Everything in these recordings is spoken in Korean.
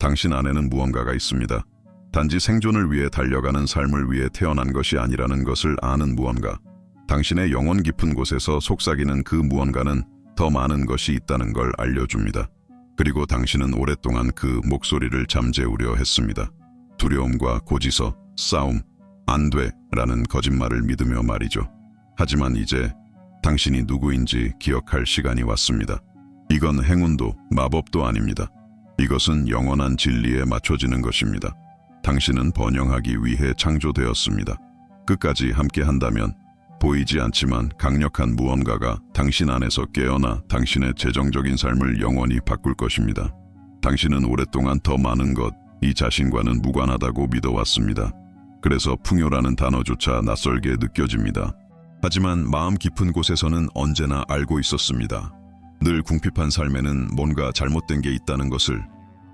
당신 안에는 무언가가 있습니다. 단지 생존을 위해 달려가는 삶을 위해 태어난 것이 아니라는 것을 아는 무언가. 당신의 영혼 깊은 곳에서 속삭이는 그 무언가는 더 많은 것이 있다는 걸 알려줍니다. 그리고 당신은 오랫동안 그 목소리를 잠재우려 했습니다. 두려움과 고지서, 싸움, 안 돼, 라는 거짓말을 믿으며 말이죠. 하지만 이제 당신이 누구인지 기억할 시간이 왔습니다. 이건 행운도 마법도 아닙니다. 이것은 영원한 진리에 맞춰지는 것입니다. 당신은 번영하기 위해 창조되었습니다. 끝까지 함께 한다면 보이지 않지만 강력한 무언가가 당신 안에서 깨어나 당신의 재정적인 삶을 영원히 바꿀 것입니다. 당신은 오랫동안 더 많은 것, 이 자신과는 무관하다고 믿어왔습니다. 그래서 풍요라는 단어조차 낯설게 느껴집니다. 하지만 마음 깊은 곳에서는 언제나 알고 있었습니다. 늘 궁핍한 삶에는 뭔가 잘못된 게 있다는 것을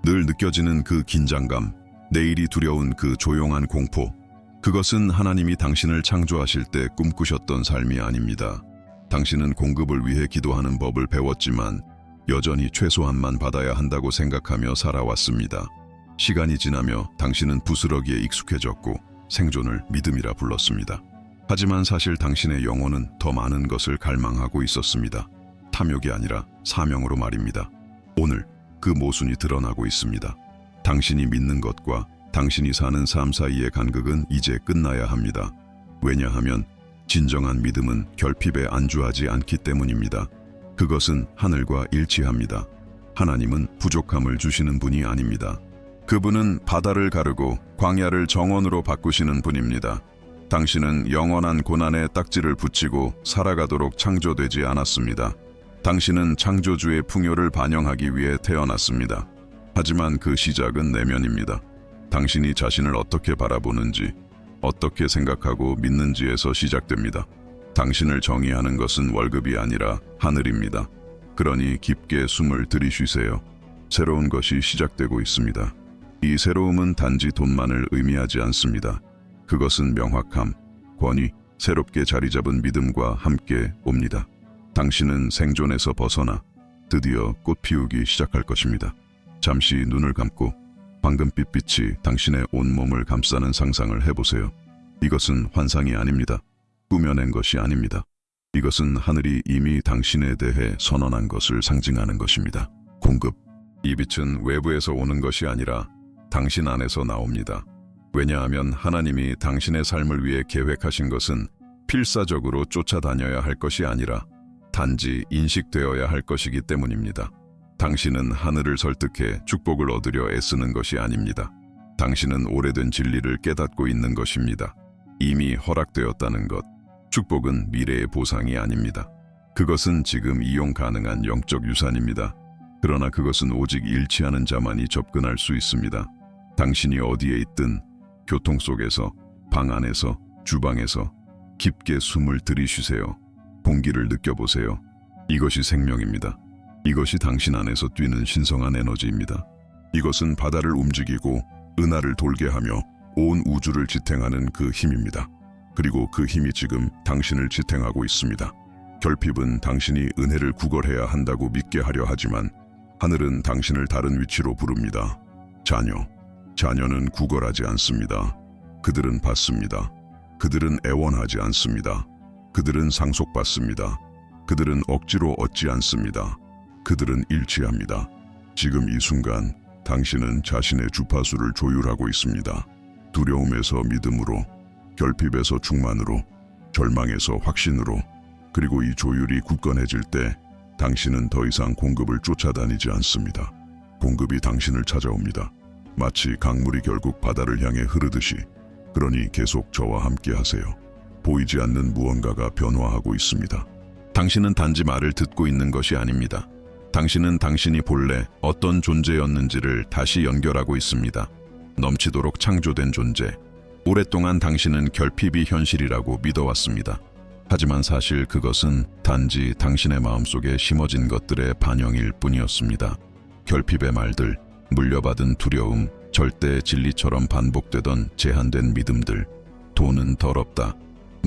늘 느껴지는 그 긴장감, 내일이 두려운 그 조용한 공포, 그것은 하나님이 당신을 창조하실 때 꿈꾸셨던 삶이 아닙니다. 당신은 공급을 위해 기도하는 법을 배웠지만 여전히 최소한만 받아야 한다고 생각하며 살아왔습니다. 시간이 지나며 당신은 부스러기에 익숙해졌고 생존을 믿음이라 불렀습니다. 하지만 사실 당신의 영혼은 더 많은 것을 갈망하고 있었습니다. 탐욕이 아니라 사명으로 말입니다. 오늘 그 모순이 드러나고 있습니다. 당신이 믿는 것과 당신이 사는 삶 사이의 간극은 이제 끝나야 합니다. 왜냐하면 진정한 믿음은 결핍에 안주하지 않기 때문입니다. 그것은 하늘과 일치합니다. 하나님은 부족함을 주시는 분이 아닙니다. 그분은 바다를 가르고 광야를 정원으로 바꾸시는 분입니다. 당신은 영원한 고난에 딱지를 붙이고 살아가도록 창조되지 않았습니다. 당신은 창조주의 풍요를 반영하기 위해 태어났습니다. 하지만 그 시작은 내면입니다. 당신이 자신을 어떻게 바라보는지, 어떻게 생각하고 믿는지에서 시작됩니다. 당신을 정의하는 것은 월급이 아니라 하늘입니다. 그러니 깊게 숨을 들이쉬세요. 새로운 것이 시작되고 있습니다. 이 새로움은 단지 돈만을 의미하지 않습니다. 그것은 명확함, 권위, 새롭게 자리 잡은 믿음과 함께 옵니다. 당신은 생존에서 벗어나 드디어 꽃 피우기 시작할 것입니다. 잠시 눈을 감고 황금빛 빛이 당신의 온몸을 감싸는 상상을 해보세요. 이것은 환상이 아닙니다. 꾸며낸 것이 아닙니다. 이것은 하늘이 이미 당신에 대해 선언한 것을 상징하는 것입니다. 공급. 이 빛은 외부에서 오는 것이 아니라 당신 안에서 나옵니다. 왜냐하면 하나님이 당신의 삶을 위해 계획하신 것은 필사적으로 쫓아다녀야 할 것이 아니라 단지 인식되어야 할 것이기 때문입니다. 당신은 하늘을 설득해 축복을 얻으려 애쓰는 것이 아닙니다. 당신은 오래된 진리를 깨닫고 있는 것입니다. 이미 허락되었다는 것. 축복은 미래의 보상이 아닙니다. 그것은 지금 이용 가능한 영적 유산입니다. 그러나 그것은 오직 일치하는 자만이 접근할 수 있습니다. 당신이 어디에 있든 교통 속에서, 방 안에서, 주방에서 깊게 숨을 들이쉬세요. 공기를 느껴보세요. 이것이 생명입니다. 이것이 당신 안에서 뛰는 신성한 에너지입니다. 이것은 바다를 움직이고 은하를 돌게 하며 온 우주를 지탱하는 그 힘입니다. 그리고 그 힘이 지금 당신을 지탱하고 있습니다. 결핍은 당신이 은혜를 구걸해야 한다고 믿게 하려 하지만 하늘은 당신을 다른 위치로 부릅니다. 자녀. 자녀는 구걸하지 않습니다. 그들은 받습니다. 그들은 애원하지 않습니다. 그들은 상속받습니다. 그들은 억지로 얻지 않습니다. 그들은 일치합니다. 지금 이 순간 당신은 자신의 주파수를 조율하고 있습니다. 두려움에서 믿음으로, 결핍에서 충만으로, 절망에서 확신으로, 그리고 이 조율이 굳건해질 때 당신은 더 이상 공급을 쫓아다니지 않습니다. 공급이 당신을 찾아옵니다. 마치 강물이 결국 바다를 향해 흐르듯이. 그러니 계속 저와 함께 하세요. 보이지 않는 무언가가 변화하고 있습니다. 당신은 단지 말을 듣고 있는 것이 아닙니다. 당신은 당신이 본래 어떤 존재였는지를 다시 연결하고 있습니다. 넘치도록 창조된 존재. 오랫동안 당신은 결핍이 현실이라고 믿어왔습니다. 하지만 사실 그것은 단지 당신의 마음속에 심어진 것들의 반영일 뿐이었습니다. 결핍의 말들, 물려받은 두려움, 절대 진리처럼 반복되던 제한된 믿음들. 돈은 더럽다.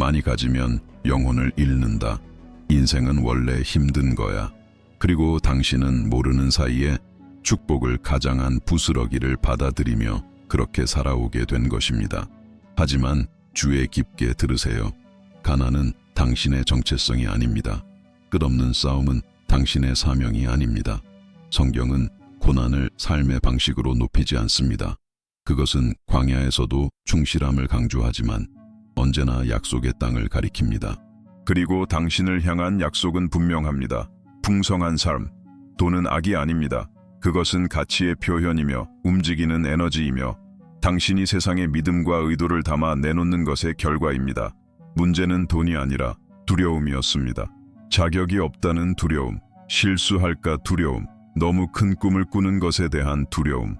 많이 가지면 영혼을 잃는다. 인생은 원래 힘든 거야. 그리고 당신은 모르는 사이에 축복을 가장한 부스러기를 받아들이며 그렇게 살아오게 된 것입니다. 하지만 주의 깊게 들으세요. 가난은 당신의 정체성이 아닙니다. 끝없는 싸움은 당신의 사명이 아닙니다. 성경은 고난을 삶의 방식으로 높이지 않습니다. 그것은 광야에서도 충실함을 강조하지만 언제나 약속의 땅을 가리킵니다. 그리고 당신을 향한 약속은 분명합니다. 풍성한 삶. 돈은 악이 아닙니다. 그것은 가치의 표현이며 움직이는 에너지이며 당신이 세상에 믿음과 의도를 담아 내놓는 것의 결과입니다. 문제는 돈이 아니라 두려움이었습니다. 자격이 없다는 두려움, 실수할까 두려움, 너무 큰 꿈을 꾸는 것에 대한 두려움.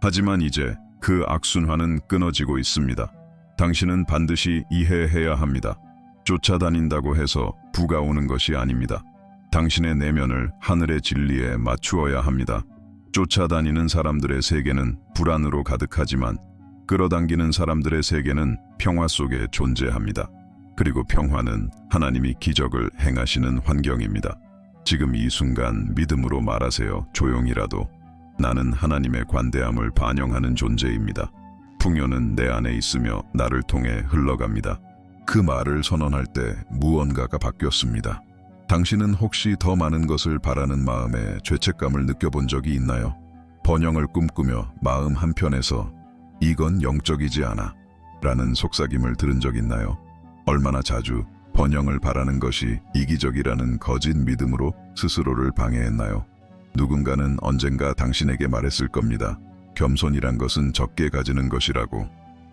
하지만 이제 그 악순환은 끊어지고 있습니다. 당신은 반드시 이해해야 합니다. 쫓아다닌다고 해서 부가 오는 것이 아닙니다. 당신의 내면을 하늘의 진리에 맞추어야 합니다. 쫓아다니는 사람들의 세계는 불안으로 가득하지만 끌어당기는 사람들의 세계는 평화 속에 존재합니다. 그리고 평화는 하나님이 기적을 행하시는 환경입니다. 지금 이 순간 믿음으로 말하세요. 조용히라도 나는 하나님의 관대함을 반영하는 존재입니다. 풍요는 내 안에 있으며 나를 통해 흘러갑니다. 그 말을 선언할 때 무언가가 바뀌었습니다. 당신은 혹시 더 많은 것을 바라는 마음에 죄책감을 느껴본 적이 있나요? 번영을 꿈꾸며 마음 한편에서 이건 영적이지 않아 라는 속삭임을 들은 적 있나요? 얼마나 자주 번영을 바라는 것이 이기적이라는 거짓 믿음으로 스스로를 방해했나요? 누군가는 언젠가 당신에게 말했을 겁니다. 겸손이란 것은 적게 가지는 것이라고.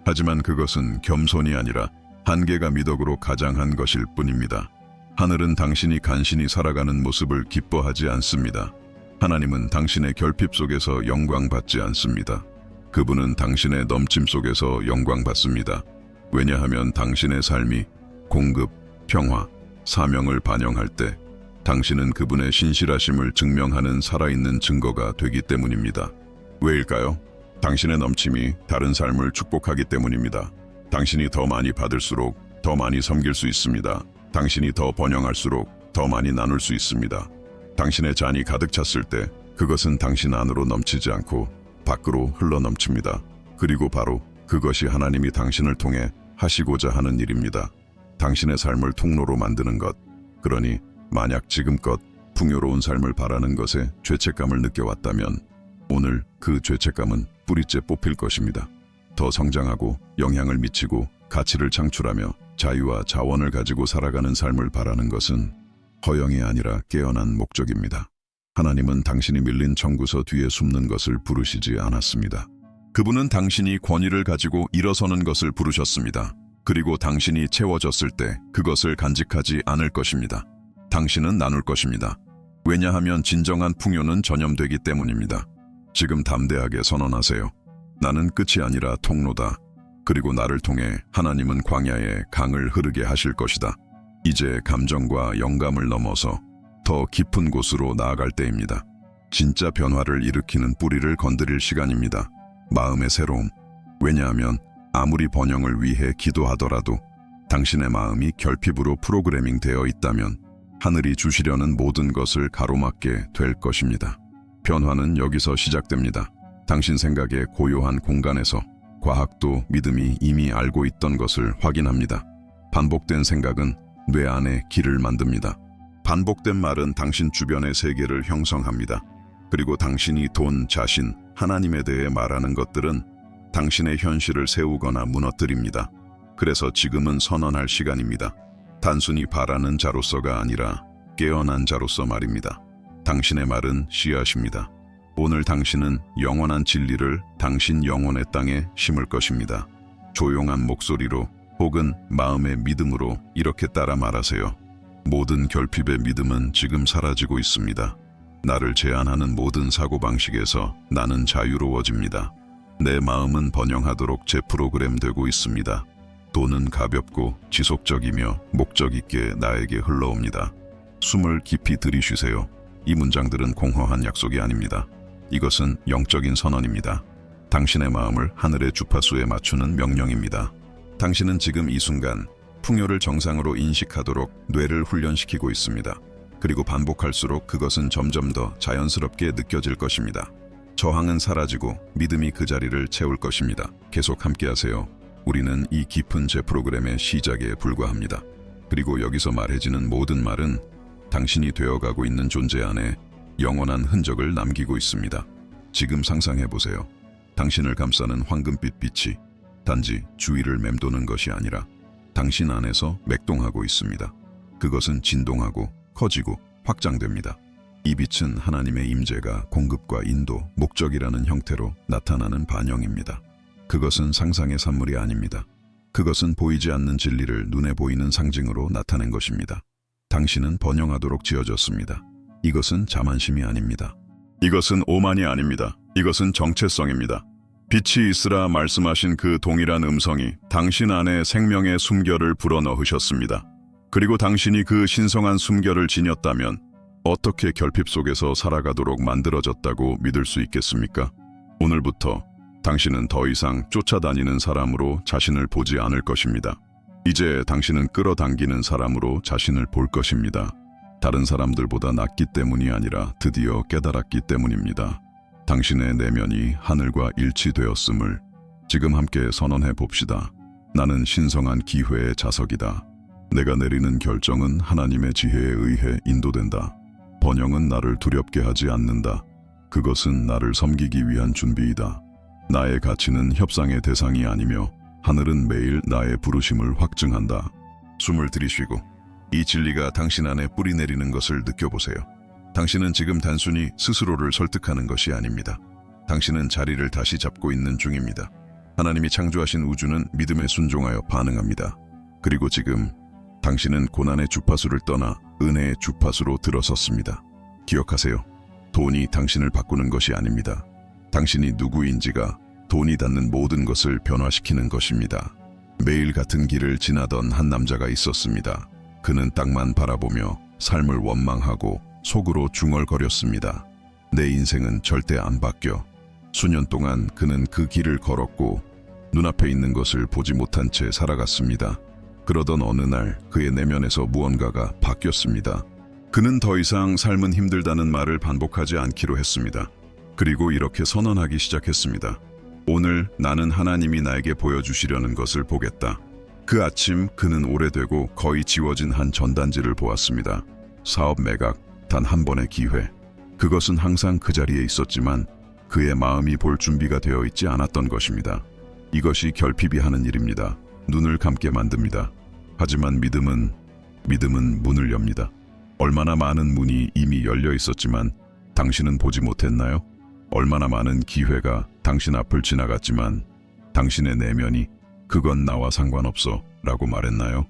하지만 그것은 겸손이 아니라 한계가 미덕으로 가장한 것일 뿐입니다. 하늘은 당신이 간신히 살아가는 모습을 기뻐하지 않습니다. 하나님은 당신의 결핍 속에서 영광 받지 않습니다. 그분은 당신의 넘침 속에서 영광 받습니다. 왜냐하면 당신의 삶이 공급, 평화, 사명을 반영할 때 당신은 그분의 신실하심을 증명하는 살아있는 증거가 되기 때문입니다. 왜일까요? 당신의 넘침이 다른 삶을 축복하기 때문입니다. 당신이 더 많이 받을수록 더 많이 섬길 수 있습니다. 당신이 더 번영할수록 더 많이 나눌 수 있습니다. 당신의 잔이 가득 찼을 때 그것은 당신 안으로 넘치지 않고 밖으로 흘러 넘칩니다. 그리고 바로 그것이 하나님이 당신을 통해 하시고자 하는 일입니다. 당신의 삶을 통로로 만드는 것. 그러니 만약 지금껏 풍요로운 삶을 바라는 것에 죄책감을 느껴왔다면 오늘 그 죄책감은 뿌리째 뽑힐 것입니다. 더 성장하고 영향을 미치고 가치를 창출하며 자유와 자원을 가지고 살아가는 삶을 바라는 것은 허영이 아니라 깨어난 목적입니다. 하나님은 당신이 밀린 청구서 뒤에 숨는 것을 부르시지 않았습니다. 그분은 당신이 권위를 가지고 일어서는 것을 부르셨습니다. 그리고 당신이 채워졌을 때 그것을 간직하지 않을 것입니다. 당신은 나눌 것입니다. 왜냐하면 진정한 풍요는 전염되기 때문입니다. 지금 담대하게 선언하세요. 나는 끝이 아니라 통로다. 그리고 나를 통해 하나님은 광야에 강을 흐르게 하실 것이다. 이제 감정과 영감을 넘어서 더 깊은 곳으로 나아갈 때입니다. 진짜 변화를 일으키는 뿌리를 건드릴 시간입니다. 마음의 새로움. 왜냐하면 아무리 번영을 위해 기도하더라도 당신의 마음이 결핍으로 프로그래밍 되어 있다면 하늘이 주시려는 모든 것을 가로막게 될 것입니다. 변화는 여기서 시작됩니다. 당신 생각의 고요한 공간에서 과학도 믿음이 이미 알고 있던 것을 확인합니다. 반복된 생각은 뇌 안에 길을 만듭니다. 반복된 말은 당신 주변의 세계를 형성합니다. 그리고 당신이 돈, 자신, 하나님에 대해 말하는 것들은 당신의 현실을 세우거나 무너뜨립니다. 그래서 지금은 선언할 시간입니다. 단순히 바라는 자로서가 아니라 깨어난 자로서 말입니다. 당신의 말은 씨앗입니다. 오늘 당신은 영원한 진리를 당신 영혼의 땅에 심을 것입니다. 조용한 목소리로 혹은 마음의 믿음으로 이렇게 따라 말하세요. 모든 결핍의 믿음은 지금 사라지고 있습니다. 나를 제한하는 모든 사고방식에서 나는 자유로워집니다. 내 마음은 번영하도록 재프로그램 되고 있습니다. 돈은 가볍고 지속적이며 목적 있게 나에게 흘러옵니다. 숨을 깊이 들이쉬세요. 이 문장들은 공허한 약속이 아닙니다. 이것은 영적인 선언입니다. 당신의 마음을 하늘의 주파수에 맞추는 명령입니다. 당신은 지금 이 순간 풍요를 정상으로 인식하도록 뇌를 훈련시키고 있습니다. 그리고 반복할수록 그것은 점점 더 자연스럽게 느껴질 것입니다. 저항은 사라지고 믿음이 그 자리를 채울 것입니다. 계속 함께하세요. 우리는 이 깊은 제 프로그램의 시작에 불과합니다. 그리고 여기서 말해지는 모든 말은 당신이 되어가고 있는 존재 안에 영원한 흔적을 남기고 있습니다. 지금 상상해 보세요. 당신을 감싸는 황금빛 빛이 단지 주위를 맴도는 것이 아니라 당신 안에서 맥동하고 있습니다. 그것은 진동하고 커지고 확장됩니다. 이 빛은 하나님의 임재가 공급과 인도, 목적이라는 형태로 나타나는 반영입니다. 그것은 상상의 산물이 아닙니다. 그것은 보이지 않는 진리를 눈에 보이는 상징으로 나타낸 것입니다. 당신은 번영하도록 지어졌습니다. 이것은 자만심이 아닙니다. 이것은 오만이 아닙니다. 이것은 정체성입니다. 빛이 있으라 말씀하신 그 동일한 음성이 당신 안에 생명의 숨결을 불어넣으셨습니다. 그리고 당신이 그 신성한 숨결을 지녔다면 어떻게 결핍 속에서 살아가도록 만들어졌다고 믿을 수 있겠습니까? 오늘부터 당신은 더 이상 쫓아다니는 사람으로 자신을 보지 않을 것입니다. 이제 당신은 끌어당기는 사람으로 자신을 볼 것입니다. 다른 사람들보다 낫기 때문이 아니라 드디어 깨달았기 때문입니다. 당신의 내면이 하늘과 일치되었음을 지금 함께 선언해 봅시다. 나는 신성한 기회의 자석이다. 내가 내리는 결정은 하나님의 지혜에 의해 인도된다. 번영은 나를 두렵게 하지 않는다. 그것은 나를 섬기기 위한 준비이다. 나의 가치는 협상의 대상이 아니며 하늘은 매일 나의 부르심을 확증한다. 숨을 들이쉬고 이 진리가 당신 안에 뿌리 내리는 것을 느껴보세요. 당신은 지금 단순히 스스로를 설득하는 것이 아닙니다. 당신은 자리를 다시 잡고 있는 중입니다. 하나님이 창조하신 우주는 믿음에 순종하여 반응합니다. 그리고 지금 당신은 고난의 주파수를 떠나 은혜의 주파수로 들어섰습니다. 기억하세요. 돈이 당신을 바꾸는 것이 아닙니다. 당신이 누구인지가 돈이 닿는 모든 것을 변화시키는 것입니다. 매일 같은 길을 지나던 한 남자가 있었습니다. 그는 땅만 바라보며 삶을 원망하고 속으로 중얼거렸습니다. 내 인생은 절대 안 바뀌어. 수년 동안 그는 그 길을 걸었고 눈앞에 있는 것을 보지 못한 채 살아갔습니다. 그러던 어느 날 그의 내면에서 무언가가 바뀌었습니다. 그는 더 이상 삶은 힘들다는 말을 반복하지 않기로 했습니다. 그리고 이렇게 선언하기 시작했습니다. 오늘 나는 하나님이 나에게 보여주시려는 것을 보겠다. 그 아침 그는 오래되고 거의 지워진 한 전단지를 보았습니다. 사업 매각, 단 한 번의 기회. 그것은 항상 그 자리에 있었지만 그의 마음이 볼 준비가 되어 있지 않았던 것입니다. 이것이 결핍이 하는 일입니다. 눈을 감게 만듭니다. 하지만 믿음은 믿음은 문을 엽니다. 얼마나 많은 문이 이미 열려 있었지만 당신은 보지 못했나요? 얼마나 많은 기회가 당신 앞을 지나갔지만 당신의 내면이 그건 나와 상관없어 라고 말했나요?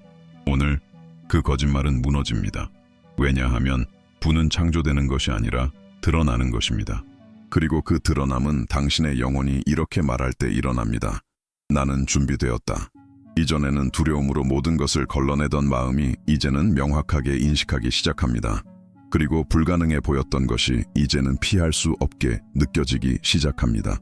오늘 그 거짓말은 무너집니다. 왜냐하면 부는 창조되는 것이 아니라 드러나는 것입니다. 그리고 그 드러남은 당신의 영혼이 이렇게 말할 때 일어납니다. 나는 준비되었다. 이전에는 두려움으로 모든 것을 걸러내던 마음이 이제는 명확하게 인식하기 시작합니다. 그리고 불가능해 보였던 것이 이제는 피할 수 없게 느껴지기 시작합니다.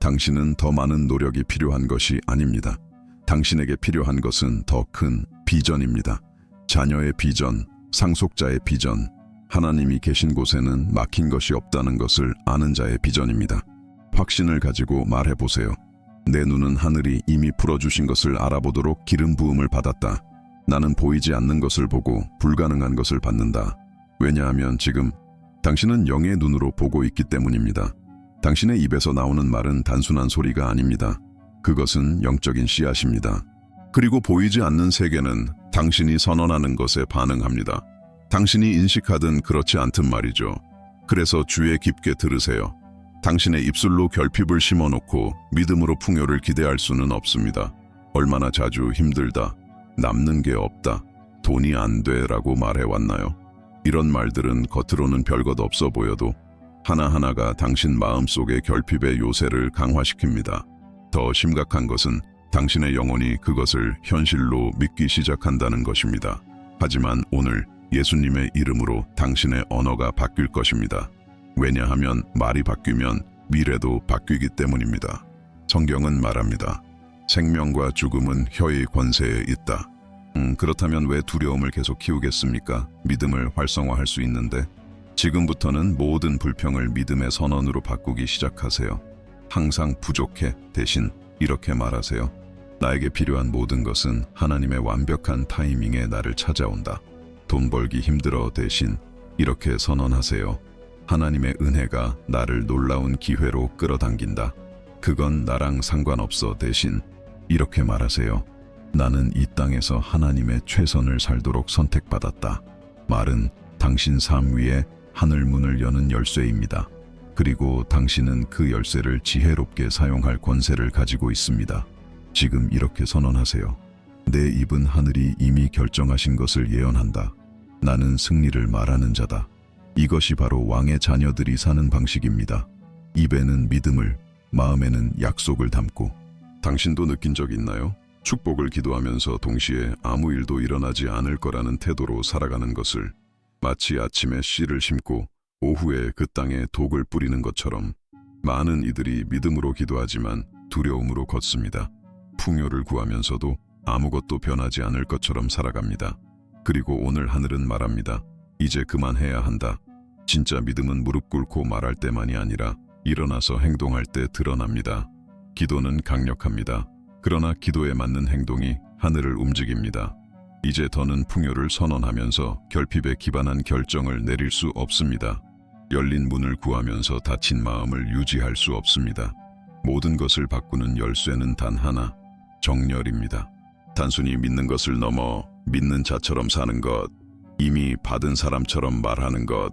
당신은 더 많은 노력이 필요한 것이 아닙니다. 당신에게 필요한 것은 더 큰 비전입니다. 자녀의 비전, 상속자의 비전, 하나님이 계신 곳에는 막힌 것이 없다는 것을 아는 자의 비전입니다. 확신을 가지고 말해보세요. 내 눈은 하늘이 이미 풀어주신 것을 알아보도록 기름 부음을 받았다. 나는 보이지 않는 것을 보고 불가능한 것을 받는다. 왜냐하면 지금 당신은 영의 눈으로 보고 있기 때문입니다. 당신의 입에서 나오는 말은 단순한 소리가 아닙니다. 그것은 영적인 씨앗입니다. 그리고 보이지 않는 세계는 당신이 선언하는 것에 반응합니다. 당신이 인식하든 그렇지 않든 말이죠. 그래서 주의 깊게 들으세요. 당신의 입술로 결핍을 심어놓고 믿음으로 풍요를 기대할 수는 없습니다. 얼마나 자주 힘들다, 남는 게 없다, 돈이 안 돼라고 말해왔나요? 이런 말들은 겉으로는 별것 없어 보여도 하나하나가 당신 마음속의 결핍의 요새를 강화시킵니다. 더 심각한 것은 당신의 영혼이 그것을 현실로 믿기 시작한다는 것입니다. 하지만 오늘 예수님의 이름으로 당신의 언어가 바뀔 것입니다. 왜냐하면 말이 바뀌면 미래도 바뀌기 때문입니다. 성경은 말합니다. 생명과 죽음은 혀의 권세에 있다. 음, 그렇다면 왜 두려움을 계속 키우겠습니까? 믿음을 활성화할 수 있는데 지금부터는 모든 불평을 믿음의 선언으로 바꾸기 시작하세요. 항상 부족해 대신 이렇게 말하세요. 나에게 필요한 모든 것은 하나님의 완벽한 타이밍에 나를 찾아온다. 돈 벌기 힘들어 대신 이렇게 선언하세요. 하나님의 은혜가 나를 놀라운 기회로 끌어당긴다. 그건 나랑 상관없어 대신 이렇게 말하세요. 나는 이 땅에서 하나님의 최선을 살도록 선택받았다. 말은 당신 삶 위에 하늘 문을 여는 열쇠입니다. 그리고 당신은 그 열쇠를 지혜롭게 사용할 권세를 가지고 있습니다. 지금 이렇게 선언하세요. 내 입은 하늘이 이미 결정하신 것을 예언한다. 나는 승리를 말하는 자다. 이것이 바로 왕의 자녀들이 사는 방식입니다. 입에는 믿음을, 마음에는 약속을 담고. 당신도 느낀 적 있나요? 축복을 기도하면서 동시에 아무 일도 일어나지 않을 거라는 태도로 살아가는 것을 마치 아침에 씨를 심고 오후에 그 땅에 독을 뿌리는 것처럼 많은 이들이 믿음으로 기도하지만 두려움으로 걷습니다. 풍요를 구하면서도 아무것도 변하지 않을 것처럼 살아갑니다. 그리고 오늘 하늘은 말합니다. 이제 그만해야 한다. 진짜 믿음은 무릎 꿇고 말할 때만이 아니라 일어나서 행동할 때 드러납니다. 기도는 강력합니다. 그러나 기도에 맞는 행동이 하늘을 움직입니다. 이제 더는 풍요를 선언하면서 결핍에 기반한 결정을 내릴 수 없습니다. 열린 문을 구하면서 닫힌 마음을 유지할 수 없습니다. 모든 것을 바꾸는 열쇠는 단 하나, 정열입니다. 단순히 믿는 것을 넘어 믿는 자처럼 사는 것, 이미 받은 사람처럼 말하는 것,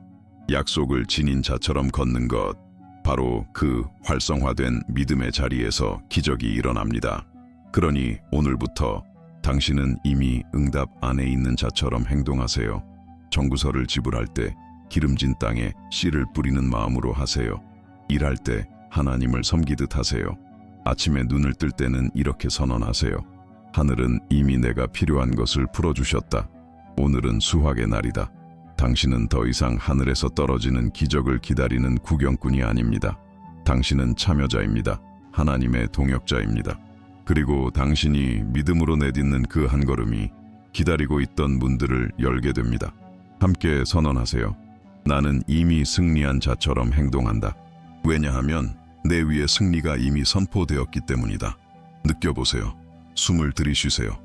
약속을 지닌 자처럼 걷는 것, 바로 그 활성화된 믿음의 자리에서 기적이 일어납니다. 그러니 오늘부터 당신은 이미 응답 안에 있는 자처럼 행동하세요. 정구서를 지불할 때 기름진 땅에 씨를 뿌리는 마음으로 하세요. 일할 때 하나님을 섬기듯 하세요. 아침에 눈을 뜰 때는 이렇게 선언하세요. 하늘은 이미 내가 필요한 것을 풀어주셨다. 오늘은 수확의 날이다. 당신은 더 이상 하늘에서 떨어지는 기적을 기다리는 구경꾼이 아닙니다. 당신은 참여자입니다. 하나님의 동역자입니다. 그리고 당신이 믿음으로 내딛는 그 한 걸음이 기다리고 있던 문들을 열게 됩니다. 함께 선언하세요. 나는 이미 승리한 자처럼 행동한다. 왜냐하면 내 위에 승리가 이미 선포되었기 때문이다. 느껴보세요. 숨을 들이쉬세요.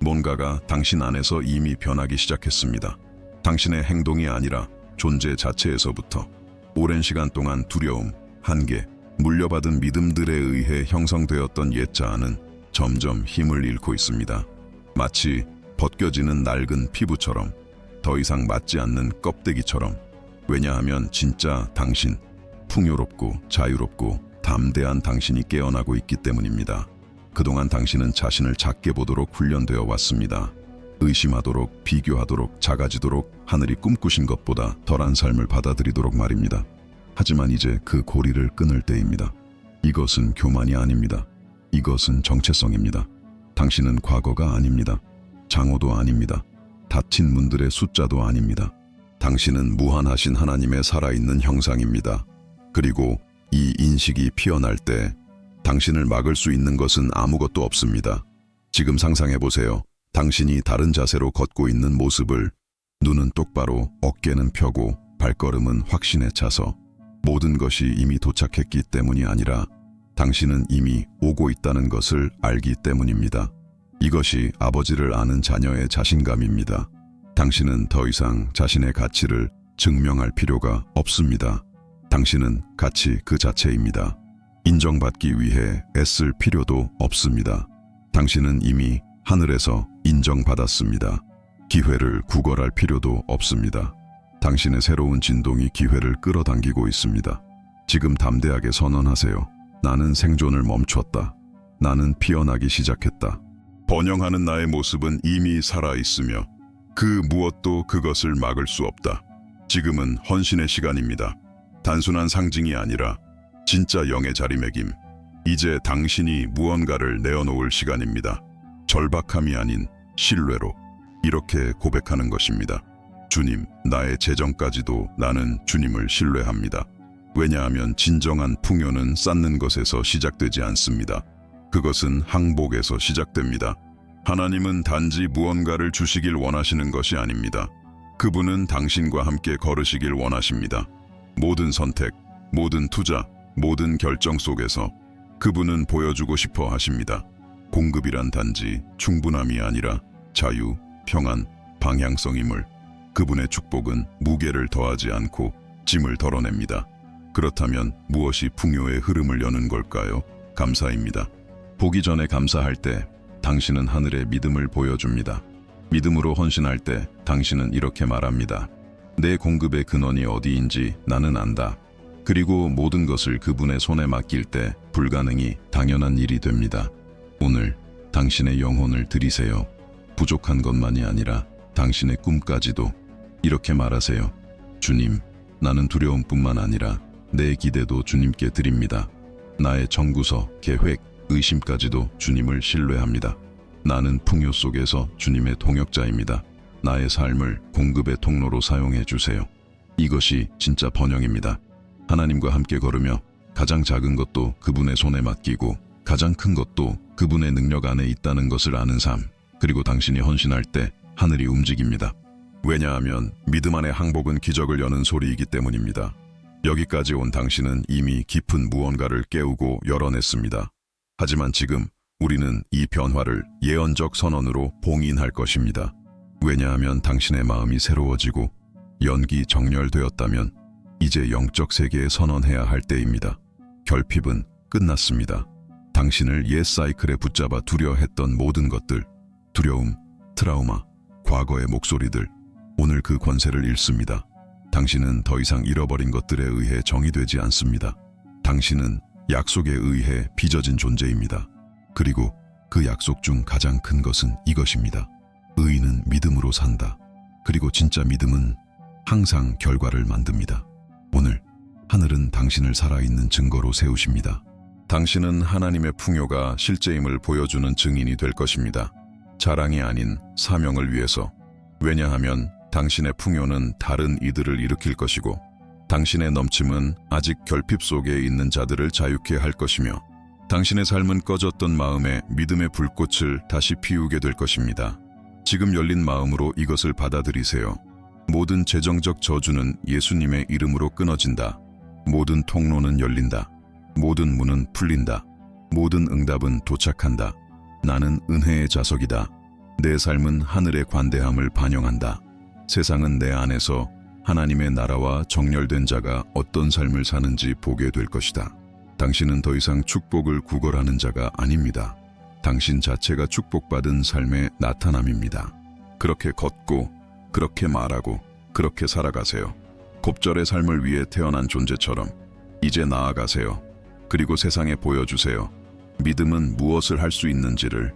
뭔가가 당신 안에서 이미 변하기 시작했습니다. 당신의 행동이 아니라 존재 자체에서부터 오랜 시간 동안 두려움, 한계, 물려받은 믿음들에 의해 형성되었던 옛자아는 점점 힘을 잃고 있습니다. 마치 벗겨지는 낡은 피부처럼 더 이상 맞지 않는 껍데기처럼 왜냐하면 진짜 당신, 풍요롭고 자유롭고 담대한 당신이 깨어나고 있기 때문입니다. 그동안 당신은 자신을 작게 보도록 훈련되어 왔습니다. 의심하도록, 비교하도록, 작아지도록 하늘이 꿈꾸신 것보다 덜한 삶을 받아들이도록 말입니다. 하지만 이제 그 고리를 끊을 때입니다. 이것은 교만이 아닙니다. 이것은 정체성입니다. 당신은 과거가 아닙니다. 장호도 아닙니다. 닫힌 문들의 숫자도 아닙니다. 당신은 무한하신 하나님의 살아있는 형상입니다. 그리고 이 인식이 피어날 때 당신을 막을 수 있는 것은 아무것도 없습니다. 지금 상상해 보세요. 당신이 다른 자세로 걷고 있는 모습을 눈은 똑바로 어깨는 펴고 발걸음은 확신에 차서 모든 것이 이미 도착했기 때문이 아니라 당신은 이미 오고 있다는 것을 알기 때문입니다. 이것이 아버지를 아는 자녀의 자신감입니다. 당신은 더 이상 자신의 가치를 증명할 필요가 없습니다. 당신은 가치 그 자체입니다. 인정받기 위해 애쓸 필요도 없습니다. 당신은 이미 하늘에서 인정받았습니다. 기회를 구걸할 필요도 없습니다. 당신의 새로운 진동이 기회를 끌어당기고 있습니다. 지금 담대하게 선언하세요. 나는 생존을 멈췄다. 나는 피어나기 시작했다. 번영하는 나의 모습은 이미 살아 있으며 그 무엇도 그것을 막을 수 없다. 지금은 헌신의 시간입니다. 단순한 상징이 아니라 진짜 영의 자리매김. 이제 당신이 무언가를 내어놓을 시간입니다. 절박함이 아닌 신뢰로 이렇게 고백하는 것입니다. 주님, 나의 재정까지도 나는 주님을 신뢰합니다. 왜냐하면 진정한 풍요는 쌓는 것에서 시작되지 않습니다. 그것은 항복에서 시작됩니다. 하나님은 단지 무언가를 주시길 원하시는 것이 아닙니다. 그분은 당신과 함께 걸으시길 원하십니다. 모든 선택, 모든 투자, 모든 결정 속에서 그분은 보여주고 싶어 하십니다. 공급이란 단지 충분함이 아니라 자유, 평안, 방향성임을 그분의 축복은 무게를 더하지 않고 짐을 덜어냅니다. 그렇다면 무엇이 풍요의 흐름을 여는 걸까요? 감사입니다. 보기 전에 감사할 때 당신은 하늘의 믿음을 보여줍니다. 믿음으로 헌신할 때 당신은 이렇게 말합니다. 내 공급의 근원이 어디인지 나는 안다. 그리고 모든 것을 그분의 손에 맡길 때 불가능이 당연한 일이 됩니다. 오늘 당신의 영혼을 드리세요. 부족한 것만이 아니라 당신의 꿈까지도 이렇게 말하세요. 주님, 나는 두려움뿐만 아니라 내 기대도 주님께 드립니다. 나의 정구서, 계획, 의심까지도 주님을 신뢰합니다. 나는 풍요 속에서 주님의 동역자입니다. 나의 삶을 공급의 통로로 사용해 주세요. 이것이 진짜 번영입니다. 하나님과 함께 걸으며 가장 작은 것도 그분의 손에 맡기고 가장 큰 것도 그분의 능력 안에 있다는 것을 아는 삶. 그리고 당신이 헌신할 때 하늘이 움직입니다. 왜냐하면 믿음 안의 항복은 기적을 여는 소리이기 때문입니다. 여기까지 온 당신은 이미 깊은 무언가를 깨우고 열어냈습니다. 하지만 지금 우리는 이 변화를 예언적 선언으로 봉인할 것입니다. 왜냐하면 당신의 마음이 새로워지고 연기 정렬되었다면 이제 영적 세계에 선언해야 할 때입니다. 결핍은 끝났습니다. 당신을 옛 사이클에 붙잡아 두려워했던 모든 것들, 두려움, 트라우마, 과거의 목소리들, 오늘 그 권세를 잃습니다. 당신은 더 이상 잃어버린 것들에 의해 정의되지 않습니다. 당신은 약속에 의해 빚어진 존재입니다. 그리고 그 약속 중 가장 큰 것은 이것입니다. 의인은 믿음으로 산다. 그리고 진짜 믿음은 항상 결과를 만듭니다. 오늘 하늘은 당신을 살아있는 증거로 세우십니다. 당신은 하나님의 풍요가 실제임을 보여주는 증인이 될 것입니다. 자랑이 아닌 사명을 위해서. 왜냐하면 당신의 풍요는 다른 이들을 일으킬 것이고 당신의 넘침은 아직 결핍 속에 있는 자들을 자유케 할 것이며 당신의 삶은 꺼졌던 마음에 믿음의 불꽃을 다시 피우게 될 것입니다. 지금 열린 마음으로 이것을 받아들이세요. 모든 재정적 저주는 예수님의 이름으로 끊어진다. 모든 통로는 열린다. 모든 문은 풀린다. 모든 응답은 도착한다. 나는 은혜의 자석이다. 내 삶은 하늘의 관대함을 반영한다. 세상은 내 안에서 하나님의 나라와 정렬된 자가 어떤 삶을 사는지 보게 될 것이다. 당신은 더 이상 축복을 구걸하는 자가 아닙니다. 당신 자체가 축복받은 삶의 나타남입니다. 그렇게 걷고, 그렇게 말하고, 그렇게 살아가세요. 곱절의 삶을 위해 태어난 존재처럼 이제 나아가세요. 그리고 세상에 보여주세요. 믿음은 무엇을 할 수 있는지를